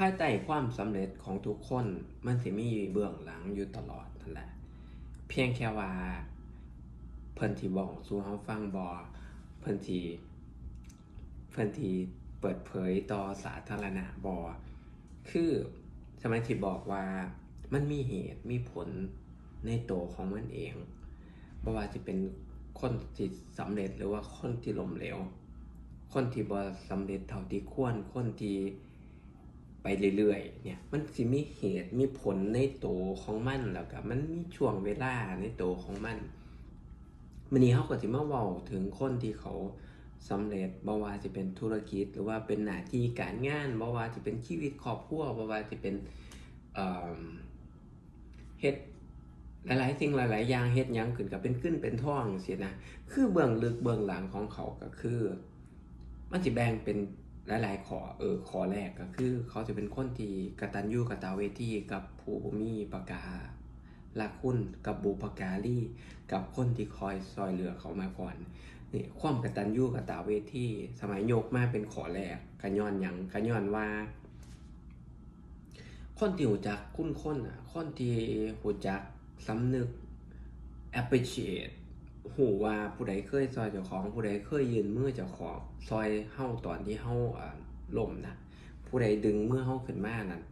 ภายใต้ความสำเร็จของทุกคนมันสิมีเบื้องหลังอยู่ตลอดนั่นแหละ เพียงแค่ว่า เพิ่นที่บอกสู่เฮาฟังบ่เพิ่นที่เพิ่นที่เปิดเผยต่อสาธารณะบ่คือสมัยที่บอกว่ามันมีเหตุมีผลในตัวของมันเองบ่ว่าจะเป็นคนที่สำเร็จหรือว่าคนที่ล้มเหลวคนที่บ่สำเร็จเท่าที่ควรคนที่ ไปเรื่อยๆ เนี่ย มันสิมีเหตุมีผลในโตของมันแล้วก็มันมีช่วงเวลาในโตของมันมื้อนี้เฮาก็สิมาเว้าถึงคนที่เขาสำเร็จบ่ว่าสิเป็นธุรกิจ หรือว่าเป็นหน้าที่การงานบ่ว่าสิเป็นชีวิตครอบครัวบ่ว่าสิเป็นเฮ็ดหลายๆสิ่งหลาย ๆ อย่างเฮ็ดยังขึ้นก็เป็นขึ้นเป็นท่องจังซี่นะ คือเบื้องลึกเบื้องหลังของเขาก็คือ มันสิแบ่งเป็น หลายๆขอเออขอแรกก็คือ เขาจะเป็นคนที่กตัญญูกตาเวทีกับผู้มีประกาละคุณกับบุพการีกับคนที่คอยซอยเหลือเขามาก่อนนี่ความกตัญญูกตาเวทีสมัยยกมาเป็นขอแรกกันย้อนหยังกันย้อนว่า คนที่หูจักคุ้นคนอะคนที่หูจักสำนึก appreciate หูว่าผู้ใดเคยซอยเจ้าของ ผู้ใดเคยยืนมือเจ้าของซอยเฮาตอนที่เฮาอ่าล่มนะผู้ใดดึงมือเฮาขึ้นมานั่น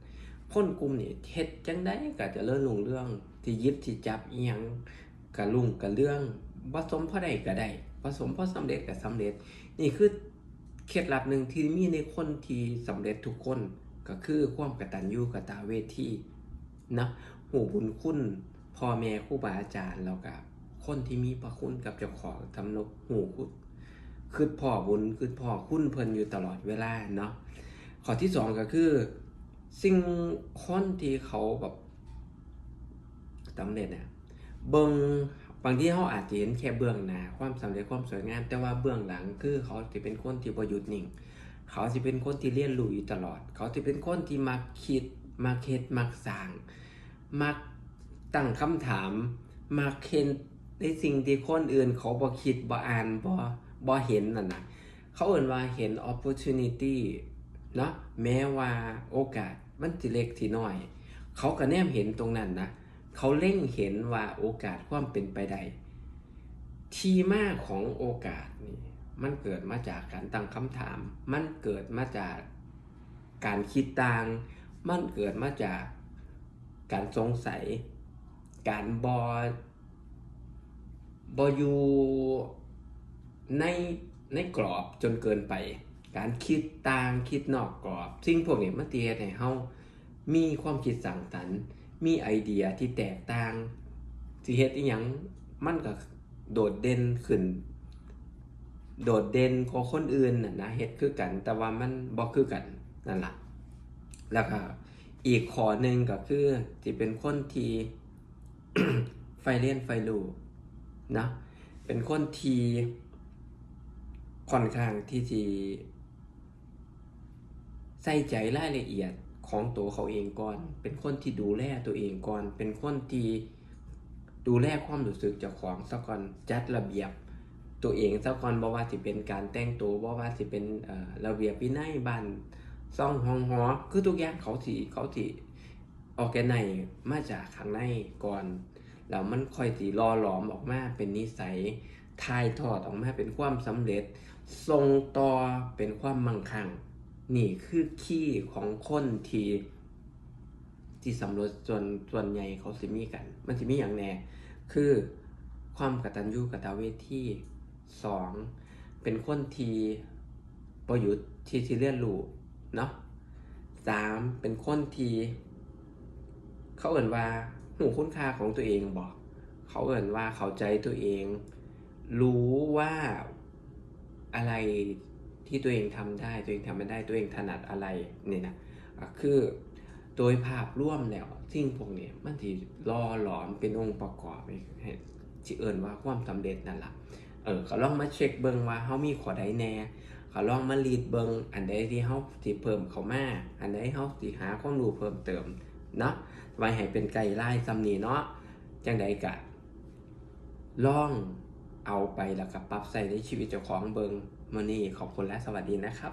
คนกลุ่มนี่เฮ็ดจังไดก็จะเลิ่รุ่งเรื่องที่ยิบที่จับอียังก็รุ่งก็เรื่องบ่สมพอใดก็ได้บ่สมพอสำเร็จก็สำเร็จ นี่คือเคล็ดลับหนึ่งที่มีในคนที่สำเร็จทุกคนก็คือความกตัญญูกตาเวทีนะหูบุญคุณพ่อแม่ครูบาอาจารย์แล้วก็ คนที่มีพระคุณกับเจ้าของทำนกหูคุณคือพ่อบุญคือพ่อคุณเพิ่นอยู่ตลอดเวลาเนาะข้อที่สองก็คือ สิ่งคนที่เขาแบบสำเร็จเนี่ยเบิงบางที่เขาอาจจะเห็นแค่เบื้องหน้าความสำเร็จความสวยงาม แต่ว่าเบื้องหลังคือเขาจะเป็นคนที่ประยุทธ์นิ่ง เขาจะเป็นคนที่เรียนรู้อยู่ตลอด เขาจะเป็นคนที่มักคิดมักเฮ็ดมักสร้าง มักตั้งคำถามมักเห็น ในสิ่งที่คนอื่นเขาบ่คิดบ่อ่านบ่บ่เห็นนั่นน่ะเขาเอ่นว่าเห็น opportunity เนาะแม้ว่าโอกาสมันสิเล็กทีน้อย เขาก็แนมเห็นตรงนั้นนะเขาเล่งเห็นว่าโอกาสความเป็นไปได้ที่มาของโอกาสนี่มันเกิดมาจากการตั้งคำถาม มันเกิดมาจากการคิดต่าง มันเกิดมาจากการสงสัย การบอ บออยู่ในในกรอบจนเกินไป การคิดต่างคิดนอกกรอบสิ่งพวกนี้มันเตียให้เฮามีความคิดสร้างสรรค์มีไอเดียที่แตกต่างสิเฮ็ดอีหยังมันก็โดดเด่นขึ้น โดดเด่นกว่าคนอื่นน่ะนะเฮ็ดคือกัน แต่ว่ามันบ่คือกันนั่นล่ะแล้วก็อีกข้อหนึ่งก็คือที่เป็นคนที่ไฟเลียนไฟรู้ นะเป็นคนที่ค่อนข้างที่จะใส่ใจรายละเอียดของตัวเขาเองก่อน เป็นคนที่ดูแลตัวเองก่อน เป็นคนที่ดูแลความรู้สึกเจ้าของซะก่อนจัดระเบียบตัวเองซะก่อนบ่ว่าสิเป็นการแต่งตัวบ่ว่าสิเป็นระเบียบวินัยบ้านซ่องห้องหอคือทุกอย่างเขาสิเขาสิออกแกไนมาจากข้างในก่อน แล้วมันค่อยสิรอหลอมออกมาเป็นนิสัยถ่ายทอดออกมาเป็นความสำเร็จส่งต่อเป็นความมั่งคั่ง นี่คือขี้ของคนที่ที่สำรวจส่วนส่วนใหญ่เขาสิมีกัน มันสิมีอย่างแน่คือความกตัญญูกตเวทีสองเป็นคนที่ประยุทธ์ที่ที่เรียนรู้เนาะสามเป็นคนที่เขาเอ่นว่า หูคุณค่าของตัวเองบอก เขาเอ่นว่าเข้าใจตัวเอง รู้ว่าอะไรที่ตัวเองทำได้ตัวเองทำไม่ได้ตัวเองถนัดอะไรเนี่ยนะคือโดยภาพร่วมแล้วสิ่งพวกนี้มันที่ล่อหลอมเป็นองค์ประกอบให้ที่เอ่นว่าความสำเร็จนั่นแหละเออเขาลองมาเช็คเบิงว่าเขามีขอใดแน่เขาลองมารีดเบิงอันใดที่เขาสิเพิ่มเขามาอันใดเขาสิหาความรู้เพิ่มเติม เนาะไว้ให้เป็นไก่ไล่ซำนีเนาะจังใดกะล่องเอาไปแล้วกับปรับใส่ในชีวิตเจ้าของเบิงมันนี่ขอบคุณและสวัสดีนะครับ